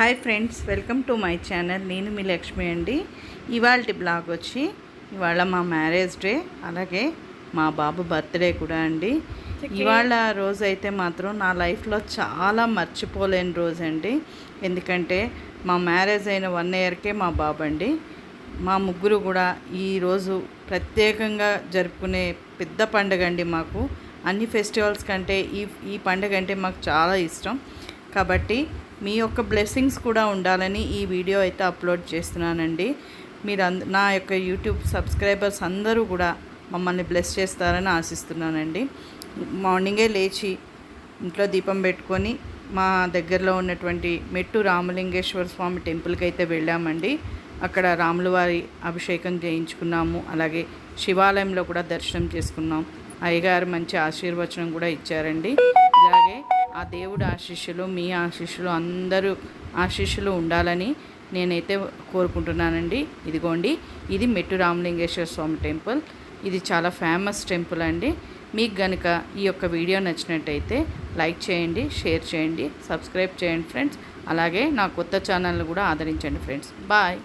Hi friends welcome to my channel. నేను మీ లక్ష్మి అండి. ఇవాళ బ్లాగ్ వచ్చి ఇవాళ మా మ్యారేజ్ డే అలాగే మా బాబు బర్త్డే కూడా అండి. ఇవాళ రోజు అయితే మాత్రం నా లైఫ్లో చాలా మర్చిపోలేని రోజు అండి. ఎందుకంటే మా మ్యారేజ్ అయిన వన్ ఇయర్కే మా బాబు అండి. మా ముగ్గురు కూడా ఈరోజు ప్రత్యేకంగా జరుపుకునే పెద్ద పండుగ అండి మాకు. అన్ని ఫెస్టివల్స్ కంటే ఈ ఈ పండుగ అంటే మాకు చాలా ఇష్టం. కాబట్టి మీ యొక్క బ్లెస్సింగ్స్ కూడా ఉండాలని ఈ వీడియో అయితే అప్లోడ్ చేస్తున్నానండి. మీరు అంద నా యొక్క యూట్యూబ్ సబ్స్క్రైబర్స్ అందరూ కూడా మమ్మల్ని బ్లెస్ చేస్తారని ఆశిస్తున్నానండి. మార్నింగే లేచి ఇంట్లో దీపం పెట్టుకొని మా దగ్గరలో ఉన్నటువంటి మెట్టు రామలింగేశ్వర స్వామి టెంపుల్కి అయితే వెళ్ళామండి. అక్కడ రాములవారి అభిషేకం చేయించుకున్నాము. అలాగే శివాలయంలో కూడా దర్శనం చేసుకున్నాం. అయ్యగారు మంచి ఆశీర్వచనం కూడా ఇచ్చారండి. అలాగే ఆ దేవుడు ఆశీస్సులు మీ ఆశీస్సులు అందరూ ఆశీస్సులు ఉండాలని నేనైతే కోరుకుంటున్నానండి. ఇదిగోండి ఇది మెట్టు రామలింగేశ్వర స్వామి టెంపుల్. ఇది చాలా ఫేమస్ టెంపుల్ అండి. మీకు గనుక ఈ యొక్క వీడియో నచ్చినట్టయితే లైక్ చేయండి షేర్ చేయండి సబ్స్క్రైబ్ చేయండి ఫ్రెండ్స్. అలాగే నా కొత్త ఛానల్ని కూడా ఆదరించండి ఫ్రెండ్స్. బాయ్.